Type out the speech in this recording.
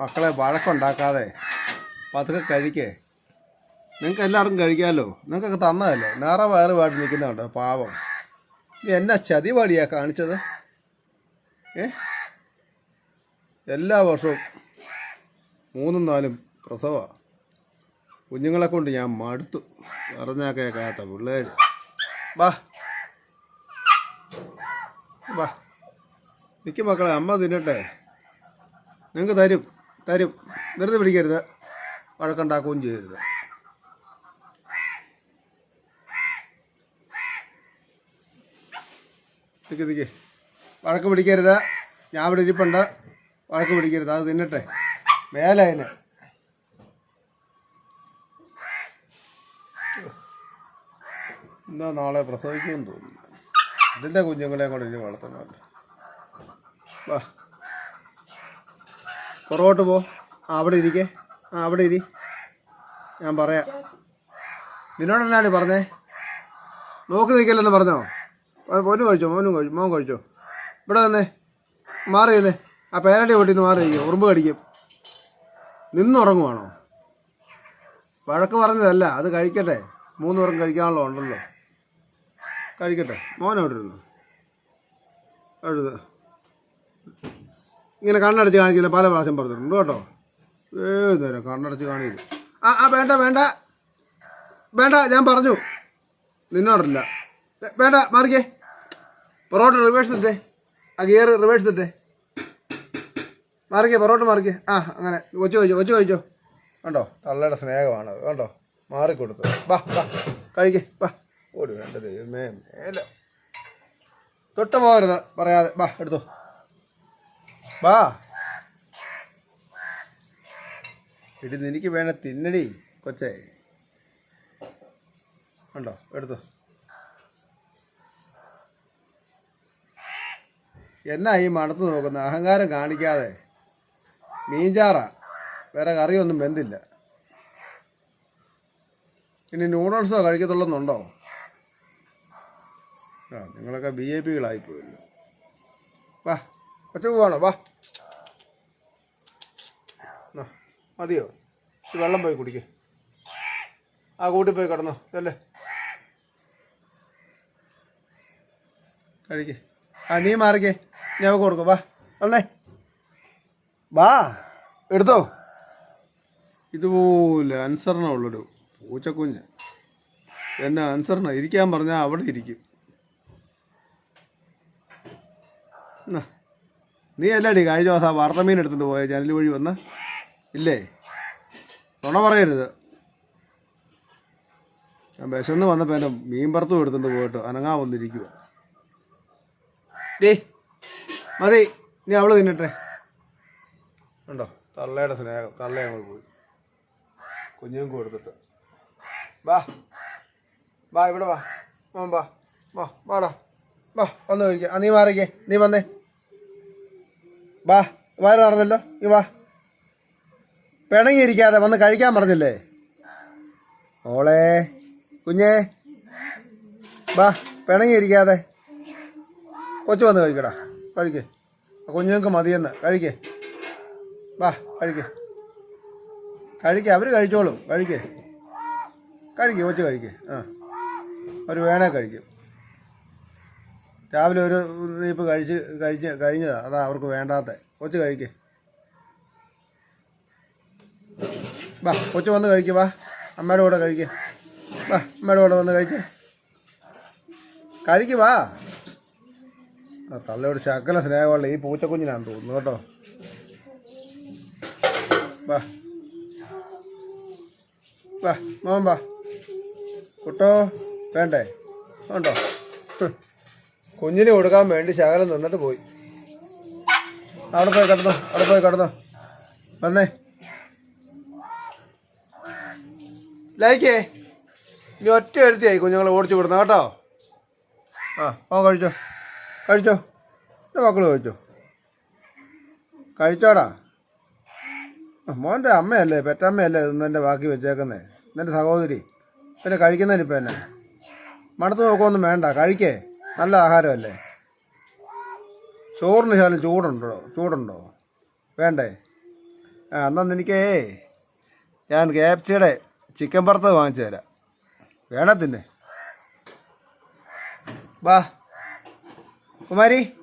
മക്കളെ വഴക്കുണ്ടാക്കാതെ പതുക്കെ കഴിക്കേ. നിങ്ങൾക്ക് എല്ലാവർക്കും കഴിക്കാമല്ലോ നിങ്ങൾക്കൊക്കെ തന്നതല്ലേ? നേറെ വയറ് പാട്ട് നിൽക്കുന്നുണ്ടോ പാവം. നീ എന്നാ ചതിപാടിയാ കാണിച്ചത്? ഏ? എല്ലാ വർഷവും മൂന്നും നാലും പ്രസവ. കുഞ്ഞുങ്ങളെ കൊണ്ട് ഞാൻ മടുത്തു. പറഞ്ഞാൽ കേൾക്കാത്ത പിള്ളേർ വാ. വാ. നിൽക്കും മക്കളെ അമ്മ തിന്നട്ടെ. നിങ്ങൾക്ക് തരും. തരും വെറുതെ പിടിക്കരുത് വഴക്കുണ്ടാക്കുകയും ചെയ്യരുത്. വഴക്ക് പിടിക്കരുത്. ഞാൻ ഇവിടെ ഇരിപ്പുണ്ട്. വഴക്ക് പിടിക്കരുത്. അത് തിന്നട്ടെ. മേലെ അതിന്. എന്താ നാളെ പ്രസവിക്കുമെന്ന് തോന്നുന്നു. ഇതിന്റെ കുഞ്ഞുങ്ങളെ കൊണ്ട് ഇനി വളർത്തണമല്ലോ വാ. പുറകോട്ട് പോ. അവിടെ ഇരിക്കേ. ആ അവിടെ ഇരി. ഞാൻ പറയാം. നിന്നോട് എന്നാണ് പറഞ്ഞേ? നോക്കി നിൽക്കില്ലെന്ന് പറഞ്ഞോ? മോനും കഴിച്ചോ മോനും കഴിച്ചു മോൻ കഴിച്ചോ? ഇവിടെ വന്നേ. മാറി തന്നെ ആ പേരടി വീട്ടിൽ നിന്ന് മാറി കഴിക്കും ഉറുമ്പ് കടിക്കും. നിന്നുറങ്ങുവാണോ? വഴക്ക് പറഞ്ഞതല്ല അത് കഴിക്കട്ടെ. മൂന്ന് പേരും കഴിക്കാനുള്ള ഉണ്ടല്ലോ. കഴിക്കട്ടെ. മോൻ ഇരുന്നു? എഴുത് ഇങ്ങനെ കണ്ണടച്ച് കാണിക്കില്ല പല പ്രാവശ്യം പറഞ്ഞിട്ടുണ്ട് കേട്ടോ. ഏത് കണ്ണടച്ച് കാണിക്കില്ല ആ ആ വേണ്ട വേണ്ട. വേണ്ട ഞാൻ പറഞ്ഞു. നിന്നോടല്ല. വേണ്ട മാറിക്കേ. പൊറോട്ട റിവേഴ്സ് ഇട്ടേ. ആ ഗിയർ റിവേഴ്സ് ഇട്ടേ. മാറിക്കേ പൊറോട്ട മാറിക്കേ. ആ അങ്ങനെ. കൊച്ചു കഴിച്ചോ കൊച്ചു കഴിച്ചോ. കണ്ടോ? തള്ളയുടെ സ്നേഹമാണ് അത് കണ്ടോ? മാറിക്കൊടുത്തു. വാ വാ. കഴിക്കേ വാ. ഓടി വേണ്ട ദൈവമേ മേലെ. തൊട്ട് പോകരുത് പറയാതെ. വാ എടുത്തോ. വാ. ഇടി നിനക്ക് വേണ തിന്നടി കൊച്ചേ. ഉണ്ടോ? എടുത്തോ. എന്നാ ഈ മണത്ത് നോക്കുന്ന? അഹങ്കാരം കാണിക്കാതെ. മീൻചാറ. വേറെ കറിയൊന്നും വെന്തില്ല. ഇനി നൂഡിൽസോ കഴിക്കത്തുള്ളെന്നുണ്ടോ? ആ നിങ്ങളൊക്കെ ബി ജെ പികളായിപ്പോയല്ലോ വാ. പോവാണോ വാ. മതിയോ? വെള്ളം പോയി കുടിക്കേ. ആ കൂട്ടി പോയി കിടന്നോ. അല്ലേ കഴിക്കേ. ആ നീ മാറിക്കേ. ഞാൻ കൊടുക്കും. വാ. അല്ലേ വാ എടുത്തോ. ഇതുപോലെ അനുസരണമുള്ളൊരു പൂച്ചക്കുഞ്ഞ്. എന്നെ അൻസറിന ഇരിക്കാൻ പറഞ്ഞാൽ അവിടെ ഇരിക്കും. എന്നാ, നീ അല്ലാടി കഴിഞ്ഞ ദിവസം ആ വാർത്തമീൻ എടുത്തിട്ട് പോയ ചാനൽ വഴി വന്ന് ഇല്ലേ? നുണ പറയരുത്. ഞാൻ വിശന്ന് വന്നപ്പോൾ എന്റെ മീൻ പറത്തും എടുത്തിട്ട് പോയിട്ട് അനങ്ങാ വന്നിരിക്കുക ഡേ മതി നീ അവൾ തിന്നട്ടെ. ഉണ്ടോ തള്ളയുടെ സ്നേഹം തള്ള ഞങ്ങൾ പോയി. കുഞ്ഞുങ്ങൾക്ക് കൊടുത്തിട്ട്. വാ. വാ ഇവിടെ വാ. വാ. വാ വാടാ. വാ വന്ന് കഴിക്കാം. നീ മാറിക്കേ നീ വന്നേ. വാ വയറ് നടന്നല്ലോ ഈ വാ. പിണങ്ങിയിരിക്കാതെ വന്ന് കഴിക്കാൻ പറഞ്ഞില്ലേ? ഓളെ കുഞ്ഞേ. വാ പിണങ്ങിയിരിക്കാതെ. കൊച്ചു വന്ന് കഴിക്കടാ. കഴിക്കേ. കുഞ്ഞുങ്ങൾക്ക് മതിയെന്ന്. കഴിക്കേ. വാ കഴിക്കേ. കഴിക്കേ അവർ കഴിച്ചോളും. കഴിക്കേ. കഴിക്കേ കൊച്ചു കഴിക്കേ. ആ. അവർ വേണേ കഴിക്കും. രാവിലെ ഒരു നീപ്പ് കഴിച്ച് കഴിച്ച് കഴിഞ്ഞതാണ് അതാ അവർക്ക് വേണ്ടാത്ത. കൊച്ചു കഴിക്ക്. വാ കൊച്ചു വന്ന് കഴിക്കുക വാ. അമ്മയുടെ കൂടെ കഴിക്കുക വാ അമ്മയുടെ കൂടെ വന്ന് കഴിക്ക്. കഴിക്ക് വാ. തള്ളയോട് ശകല സ്നേഹമുള്ള ഈ പൂച്ചക്കുഞ്ഞിനാന്ന് തോന്നുന്നു കേട്ടോ. വാ. വാ മോൻ വാ. കുട്ടോ വേണ്ടേ? ഉണ്ടോ. കുഞ്ഞിന് കൊടുക്കാൻ വേണ്ടി ശകലം നിന്നിട്ട് പോയി. അവിടെ പോയി കിടന്നോ അവിടെ പോയി കിടന്നോ. വന്നേ. ലൈക്കേ. ഇനി ഒറ്റ വരുത്തിയായി കുഞ്ഞുങ്ങളെ ഓടിച്ചു വിടുന്ന കേട്ടോ? ആ ഓ കഴിച്ചോ. കഴിച്ചോ. എന്റെ മക്കൾ കഴിച്ചോ. കഴിച്ചോടാ. മോന്റെ അമ്മയല്ലേ പെറ്റമ്മയല്ലേ ഇന്നെന്റെ ബാക്കി വെച്ചേക്കുന്നേ? നിന്റെ സഹോദരി. പിന്നെ കഴിക്കുന്നതിനിപ്പോൾ എന്നെ? മണത്ത് നോക്കുമൊന്നും വേണ്ട കഴിക്കേ. നല്ല ആഹാരമല്ലേ? ചോറിന് ശാലം ചൂടുണ്ടോ? ചൂടുണ്ടോ? വേണ്ടേ? ആ എന്നാൽ എനിക്കേ ഞാൻ ക്യാപ്സിയുടെ ചിക്കൻ പറത്ത് വാങ്ങിച്ചു തരാം. വേണത്തിന് വാ. കുമാരി